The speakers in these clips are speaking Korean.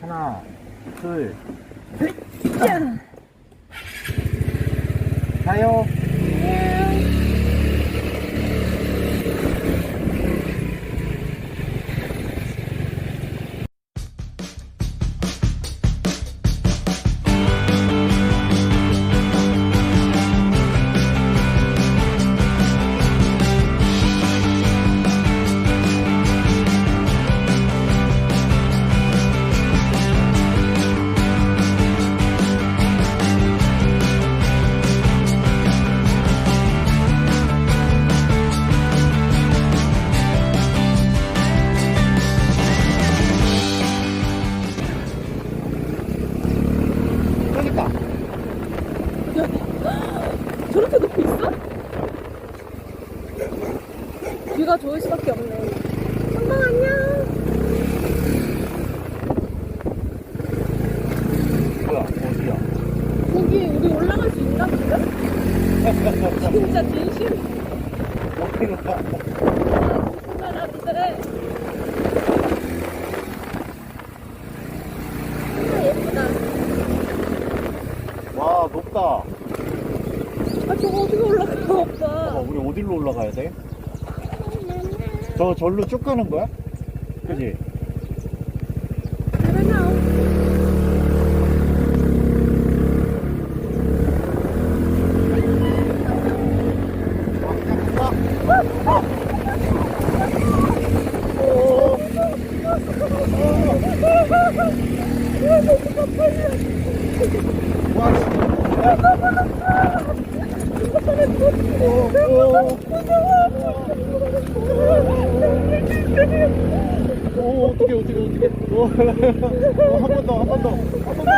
하나, 둘, 셋. 가요. 우리 올라갈 수 있나 지금? 진짜 진심. 아 예쁘다. 와, 높다. 아 저거 어떻게 올라가 잠깐, 오빠. 우리 어디로 올라가야 돼? 저 절로 쭉 가는 거야? 그지? 그러나 오, 어떻게, 어떻게, 어떻게. 오, 한 번 더, 한 번 더, 한 번 더.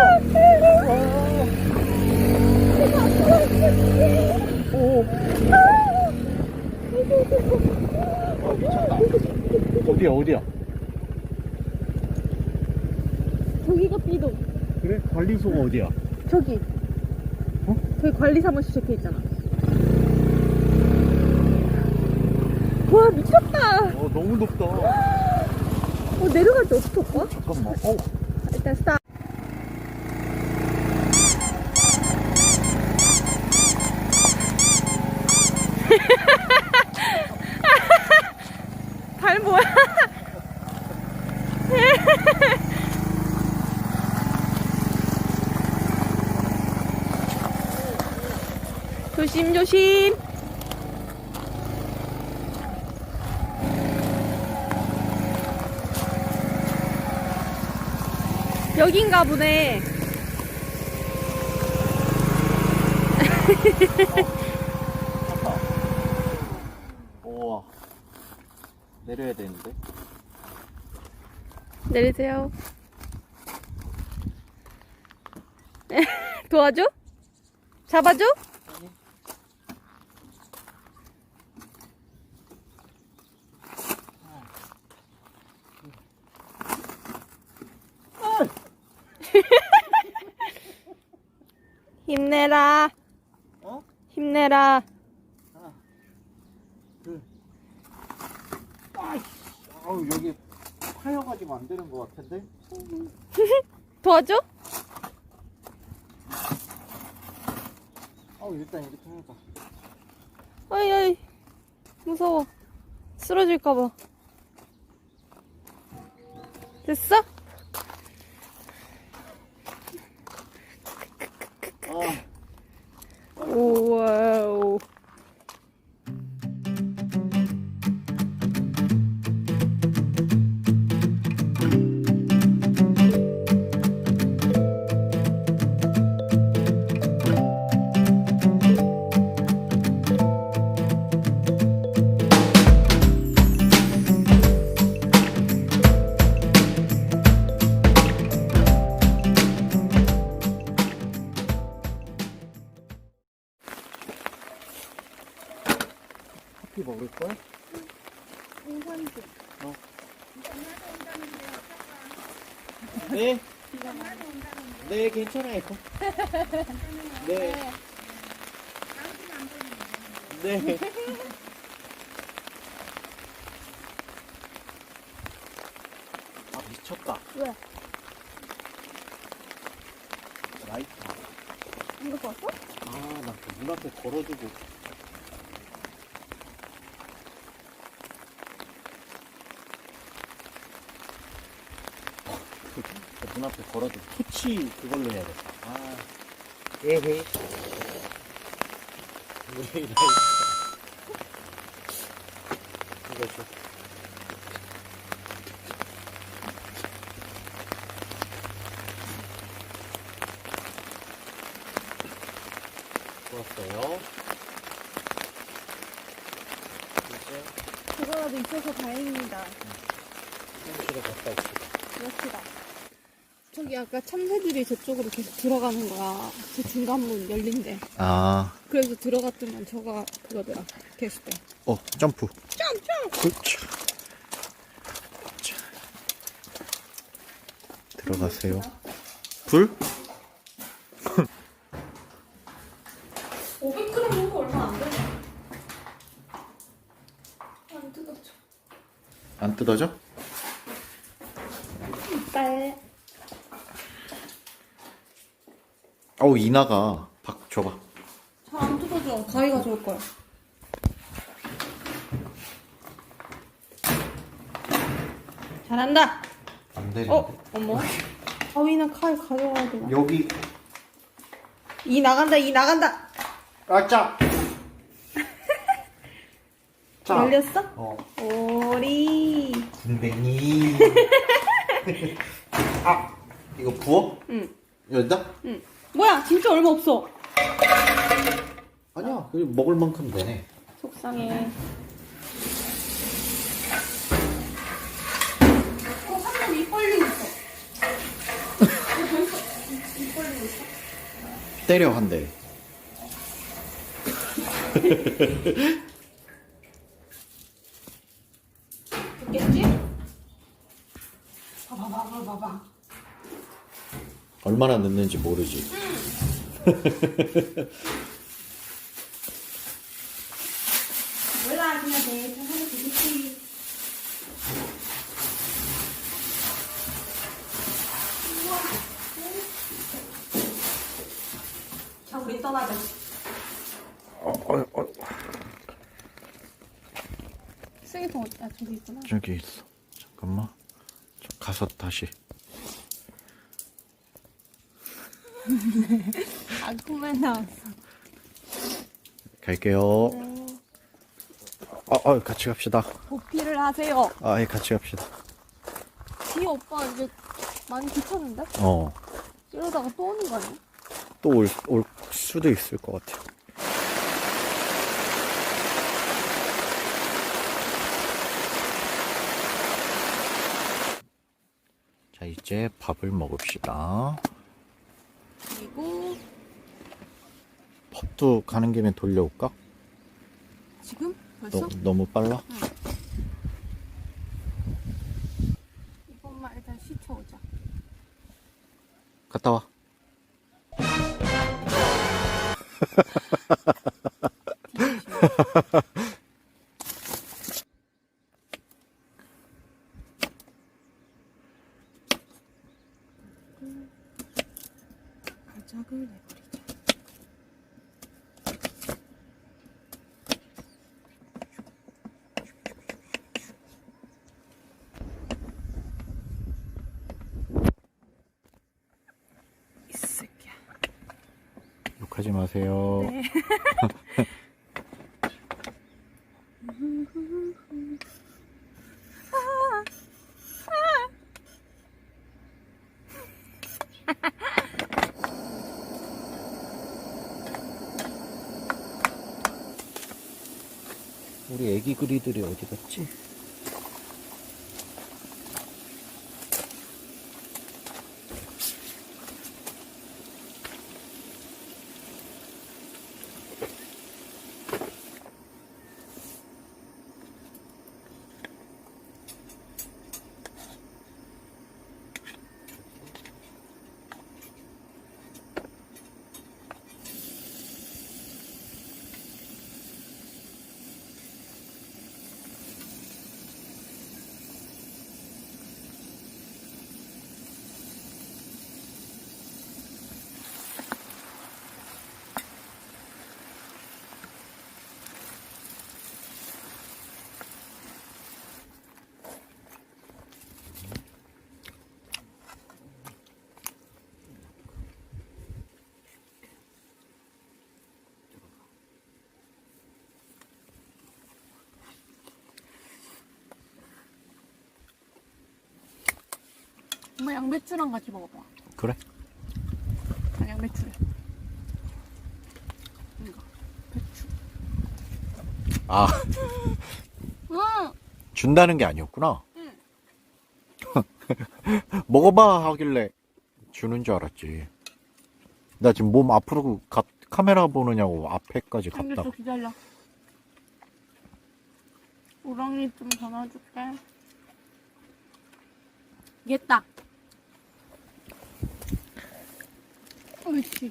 오. 아, 미쳤다. 어디야, 어디야? 저기가 삐동. 그래? 관리소가 어디야? 저기. 어? 저기 관리 사무실 적혀 있잖아. 와 미쳤다. 어, 너무 높다. 어 내려갈 때 어떻게 올까? 잠깐만. 어, 일단 스탑. 발 뭐야? 조심 조심. 여긴가 보네. 우와. 내려야 되는데. 내리세요. 도와줘? 잡아줘? 힘내라. 어? 힘내라. 하나, 둘. 아이씨. 아우, 여기 파여가지고 안 되는 것 같은데? 도와줘? 아우, 일단 이렇게 해봐. 어이, 어이. 무서워. 쓰러질까봐. 됐어? 네. 네, 괜찮아요. 네. 네. 아, 미쳤다. 왜? 라이트. 안 갖고 왔어? 아, 나그문 앞에 걸어두고. 문 앞에 걸어두고. 토치 그걸로 해야겠다. 아, 에헤. 우리 라이트. 이거 줘. 좋았어요. 이제 그거라도 있어서 다행입니다. 사무실에 갔다 옵시다. 그렇습니다. 저기 아까 참새들이 저쪽으로 계속 들어가는 거야. 저 중간 문 열린대. 아, 그래서 들어갔더만 저가 그거더라. 개수대. 어, 점프. 점프! 그렇죠. 자. 들어가세요. 불? 500g 정도 얼마 안 되네. 안 뜯었죠. 안 뜯어져? 이빨. 어우, 이나가. 박 줘봐. 잘안 뜯어져. 가위가 좋을 거야. 잘한다. 안 되네. 어, 어머. 가위나 칼 가져와야 되나? 여기. 이 나간다, 이 나간다. 아, 짜! 짜! 열렸어? 어. 오리. 군뱅이. 아! 이거 부어? 응, 열다? 응. 뭐야, 진짜 얼마 없어. 아니야. 그냥 먹을 만큼 되네. 속상해. 어, 한번 입 벌리고 있어. 입 벌리고 있어. 때려, 한 대. 됐겠지? 봐봐, 봐봐, 봐봐. 얼마나 넣는지 모르지. 몰라, 그냥 내 하면 되겠지. 자, 우리 떠나자. 어, 어, 어. 쓰레기통 어디, 아, 저기 있구나. 저기 있어. 잠깐만. 저 가서 다시. 아, 꿈에 나왔어. 갈게요. 어, 어, 같이 갑시다. 보피를 하세요. 아, 예, 같이 갑시다. 뒤에 오빠 이제 많이 귀찮은데? 어. 이러다가 또 오는 거 아니야? 또 올, 올 수도 있을 것 같아. 자, 이제 밥을 먹읍시다. 그리고 밥도 가는 김에 돌려올까? 지금? 벌써? 너, 너무 빨라? 이것만 일단 씻어오자. 갔다 와. 발작을 내버리자. 이 새끼야. 욕하지 마세요. 네. 우리 애기 그리들이 어디 갔지? 엄마 양배추랑 같이 먹어봐. 그래? 아, 양배추래. 이거. 배추. 아 응! 준다는 게 아니었구나. 응. 먹어봐 하길래 주는 줄 알았지. 나 지금 몸 앞으로 가, 카메라 보느냐고 앞에까지 갔다. 한개더 기다려. 우렁이 좀 담아줄게. 얘다. 옳지.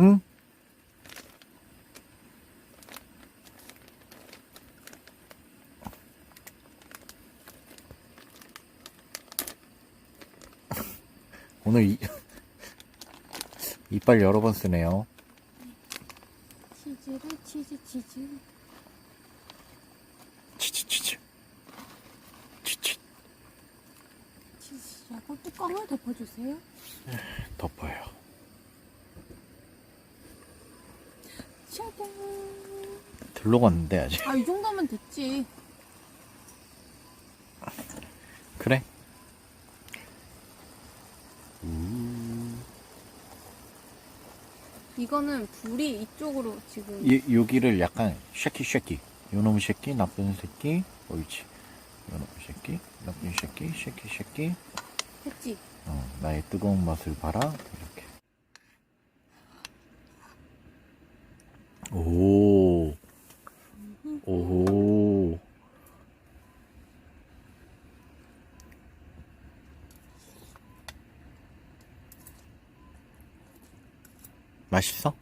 응? 오늘 이, 이빨 여러 번 쓰네요. 치즈를 치즈 치즈. 치치 치치. 치치 치즈하고 뚜껑을 덮어주세요. 덮어요. 짜잔. 들러 갔는데 아직. 아, 이 정도면 됐지. 그래? 이거는 불이 이쪽으로 지금 이, 여기를 약간 쉐키 쉐키. 요놈 새끼, 나쁜 새끼. 옳지. 요놈 새끼, 나쁜 새끼, 쉐키 쉐키. 했지. 어, 나의 뜨거운 맛을 봐라. 이렇게. 오. 오. 맛있어?